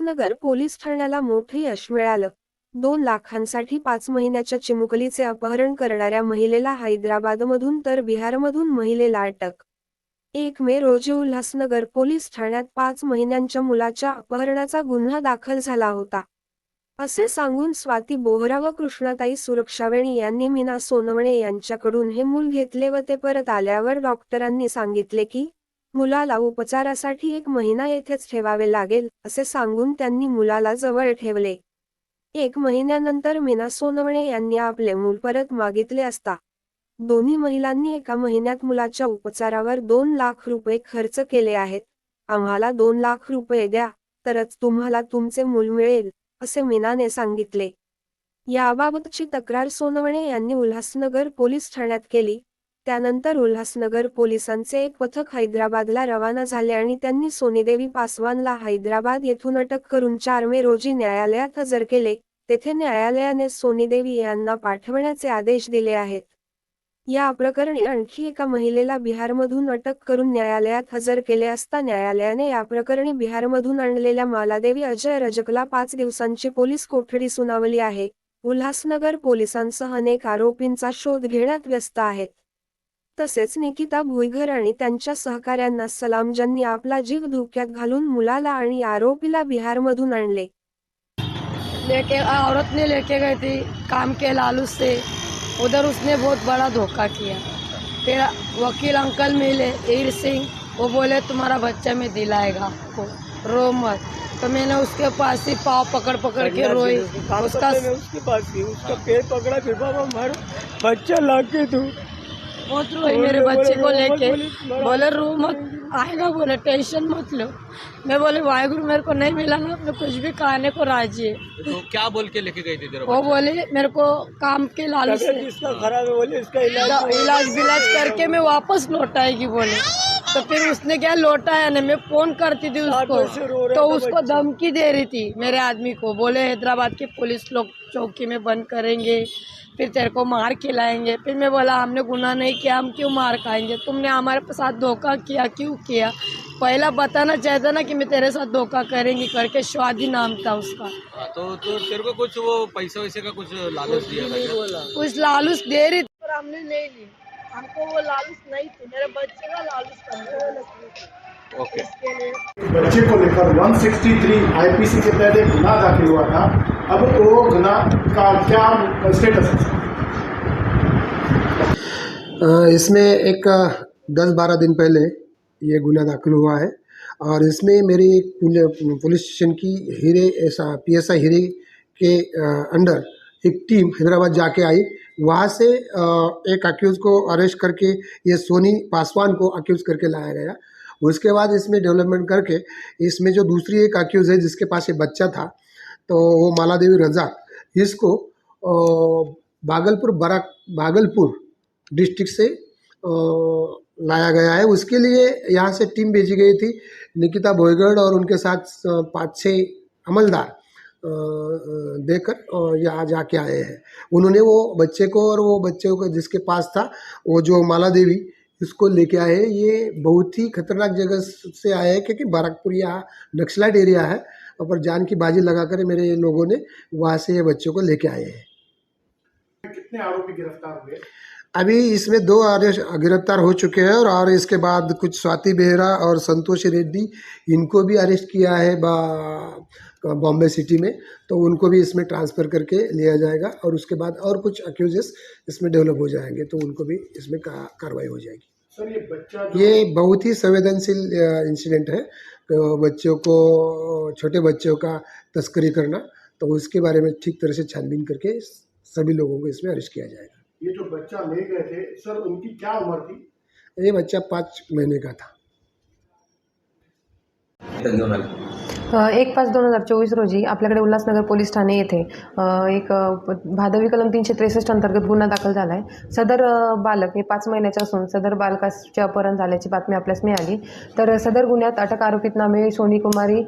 Ulhasnagar police ठाण्याला मोठे यश मिळालं. दोन लाखांसाठी पाच महिन्याच्या चिमुकलीचे अपहरण करणाऱ्या महिलेला हैदराबादमधून तर बिहारमधून महिलेला अटक. एक मे रोजी उल्हासनगर पोलीस ठाण्यात पाच महिन्यांच्या मुलाच्या अपहरणाचा गुन्हा दाखल झाला होता. असे सांगून स्वाती बोहरा व कृष्णाताई सुरक्षावेणी यांनी मीना सोनवणे यांच्याकडून हे मूल घेतले व ते परत आल्यावर डॉक्टरांनी सांगितले की मुलाला उपचारासाठी एक महिना येथेच ठेवावे लागेल असे सांगून त्यांनी मुलाला जवळ ठेवले. एक महिन्यानंतर मीना सोनवणे यांनी आपले मूल परत मागितले असता दोन्ही महिलांनी एका महिन्यात मुलाच्या उपचारावर दोन लाख रुपये खर्च केले आहेत. आम्हाला दोन लाख रुपये द्या तरच तुम्हाला तुमचे मूल मिळेल असे मीनाने सांगितले. याबाबतची तक्रार सोनवणे यांनी उल्हासनगर पोलीस ठाण्यात केली. त्यानंतर उल्हासनगर पोलिसांचे एक पथक हैदराबादला रवाना झाले आणि त्यांनी सोनीदेवी पासवानला हैदराबाद येथून अटक करून चार मे रोजी न्यायालयात हजर केले. तेथे न्यायालयाने सोनीदेवी यांना पाठवण्याचे आदेश दिले आहेत. या प्रकरणी आणखी एका महिलेला बिहारमधून अटक करून न्यायालयात हजर केले असता न्यायालयाने या प्रकरणी बिहारमधून आणलेल्या मालादेवी अजय रजकला पाच दिवसांची पोलीस कोठडी सुनावली आहे. उल्हासनगर पोलिसांसह अनेक आरोपींचा शोध घेण्यात व्यस्त आहेत. तसेच निकिता भुईघर आणि त्यांच्या सहकाऱ्यांना सलाम ज्यांनी आपला जीव धोक्यात घालून मुलाला आणि आरोपीला बिहारमधून आणले. लेके औरत ने लेके गई थी काम के लालू से. उधर उसने बहुत बड़ा धोखा किया. फिर वकील अंकल मिले ईर सिंह. वो बोले तुम्हारा बच्चा में दिलाएगा आपको. रो मत. तो मैंने उसके पास ही पाँव पकड़ पकड़ के रोई। उसका उसके पास गई उसका पैर पकड़ा फिर बाबा मर बच्चा ला के तू बहुत रोई मेरे बच्चे को लेके। बोले रो मत। आएगा बोले टेंशन मत लो। मैं बोले वाहेगुरु मेरे को नहीं मिला ना मैं कुछ भी खाने को राज़ी है। तो क्या बोल के लेके गई थी तेरे वो बोले मेरे को काम के लालू से तबियत जिसका खराब है बोले इसका इलाज तो इलाज विलाज करके मैं वापस लौट आएगी बोले। तो फिर उसने क्या लौटाया ना मैं? फ़ोन करती थी उसको। तो उसको धमकी दे रही थी मेरे आदमी को। बोले हैदराबाद के पुलिस लोग चौकी में बंद करेंगे फिर तेरे को मार खिलाएँगे। फिर मैं बोला हमने गुनाह नहीं किया हम क्यों मार खाएँगे? तुमने हमारे साथ धोखा किया क्यों किया? पहला बताना चाहता ना कि मैं तेरे साथ धोखा करेंगी करके स्वादी नाम था उसका। हाँ, तो तो तेरे को कुछ वो पैसे वैसे का कुछ लालच दिया था कुछ लालूस दे रही थी। पर हमने नहीं ली। हमको वो लालूस नहीं थी मेरे बच्चे का था को ओके। बच्चे को लेकर 163 आईपीसी के तहत एक गुनाह दाखिल हुआ था। अब वो गुनाह का क्या स्टेटस है? इसमें एक दस बारह दिन पहले ये गुना दाखिल हुआ है। और इसमें मेरी पुलिस स्टेशन की हीरे ऐसा पी एस आई हीरे के अंडर एक टीम हैदराबाद जाके आई। वहाँ से एक अक्यूज़ को अरेस्ट करके ये सोनी पासवान को अक्यूज़ करके लाया गया। उसके बाद इसमें डेवलपमेंट करके इसमें जो दूसरी एक अक्यूज़ है, जिसके पास ये बच्चा था तो वो माला देवी रजाक इसको भागलपुर बरा भागलपुर डिस्ट्रिक्ट से लाया गया है। उसके लिए यहाँ से टीम भेजी गई थी निकिता भोईगढ़ और उनके साथ पाँच छः अमलदार। देकर यहाँ जाके आए हैं। उन्होंने वो बच्चे को और वो बच्चे को जिसके पास था, वो जो माला देवी, इसको लेके आए हैं। ये बहुत ही खतरनाक जगह से आए हैं क्योंकि बाराकपुर यहाँ नक्सलाइट एरिया है पर जान की बाजी लगाकर मेरे लोगों ने वहाँ से ये बच्चों को लेके आए हैं। कितने आरोपी गिरफ़्तार हुए? अभी इसमें दो अरेस्ट गिरफ़्तार हो चुके हैं और और इसके बाद कुछ स्वाति बेहरा और संतोष रेड्डी इनको भी अरेस्ट किया है बॉम्बे सिटी में तो उनको भी इसमें ट्रांसफ़र करके लिया जाएगा और उसके बाद और कुछ अक्यूजेस इसमें डेवलप हो जाएँगे तो उनको भी इसमें कार्रवाई हो जाएगी। सर ये बच्चा ये बहुत ही संवेदनशील इंसिडेंट है तो बच्चों को छोटे बच्चों का तस्करी करना तो उसके बारे में ठीक तरह से छानबीन करके सभी लोगों को इसमें अरेस्ट किया जाएगा। ये जो बच्चा ले गए थे सर उनकी क्या उम्र थी? ये बच्चा पाँच महीने का था। एक पाच दोन हजार चोवीस रोजी आपल्याकडे उल्हासनगर पोलीस ठाणे येथे एक भादवी कलम तीनशे त्रेसष्ट अंतर्गत गुन्हा दाखल झाला आहे सदर बालक हे पाच महिन्याचे असून सदर बालकाचे अपहरण झाल्याची बातमी आपल्यास मिळाली. तर सदर गुन्ह्यात अटक आरोपीत नामे सोनी कुमारी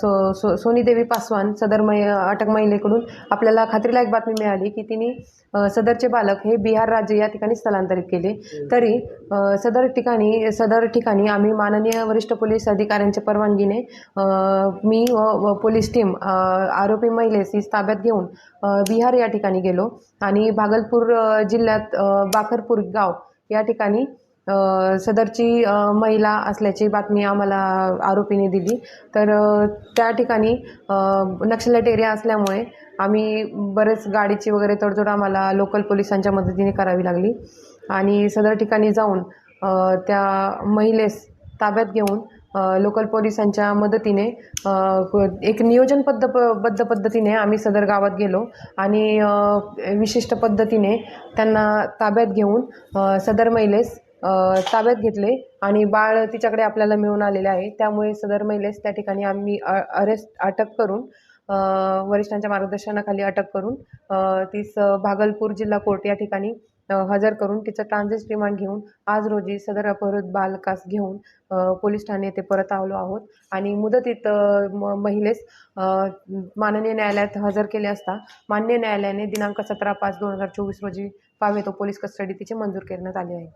सो सो सोनीदेवी पासवान सदर मै अटक महिलेकडून आपल्याला खात्रीलायक बातमी मिळाली की तिने सदरचे बालक हे बिहार राज्य या ठिकाणी स्थलांतरित केले. तरी सदर ठिकाणी सदर ठिकाणी आम्ही माननीय वरिष्ठ पोलीस अधिकाऱ्यांच्या परवानगीने मी व व पोलीस टीम आरोपी महिलेस ही ताब्यात घेऊन बिहार या ठिकाणी गेलो. आणि भागलपूर जिल्ह्यात बाखरपूर गाव या ठिकाणी सदरची महिला असल्याची बातमी आम्हाला आरोपीने दिली. तर त्या ठिकाणी नक्षलट एरिया असल्यामुळे आम्ही बरेच गाडीची वगैरे तडजोड आम्हाला लोकल पोलिसांच्या मदतीने करावी लागली. आणि सदर ठिकाणी जाऊन त्या महिलेस ताब्यात घेऊन लोकल पोलिसांच्या मदतीने एक नियोजनबद्ध प बद्ध पद्धतीने आम्ही सदर गावात गेलो आणि विशिष्ट पद्धतीने त्यांना ताब्यात घेऊन सदर महिलेस ताब्यात घेतले आणि बाळ तिच्याकडे आपल्याला मिळून आलेले आहे. त्यामुळे सदर महिलेस त्या ठिकाणी आम्ही अ अरेस्ट अटक करून वरिष्ठांच्या मार्गदर्शनाखाली अटक करून तीस भागलपूर जिल्हा कोर्ट या ठिकाणी हजर करून तिचं ट्रान्झिट रिमांड घेऊन आज रोजी सदर अपहृत बालकास घेऊन पोलीस ठाणे येथे परत आलो आहोत. आणि मुदतीत म महिलेस माननीय न्यायालयात हजर केले असता मान्य न्यायालयाने दिनांक सतरा पाच दोन हजार चोवीस रोजी पावे तो पोलीस कस्टडी तिचे मंजूर करण्यात आले आहे.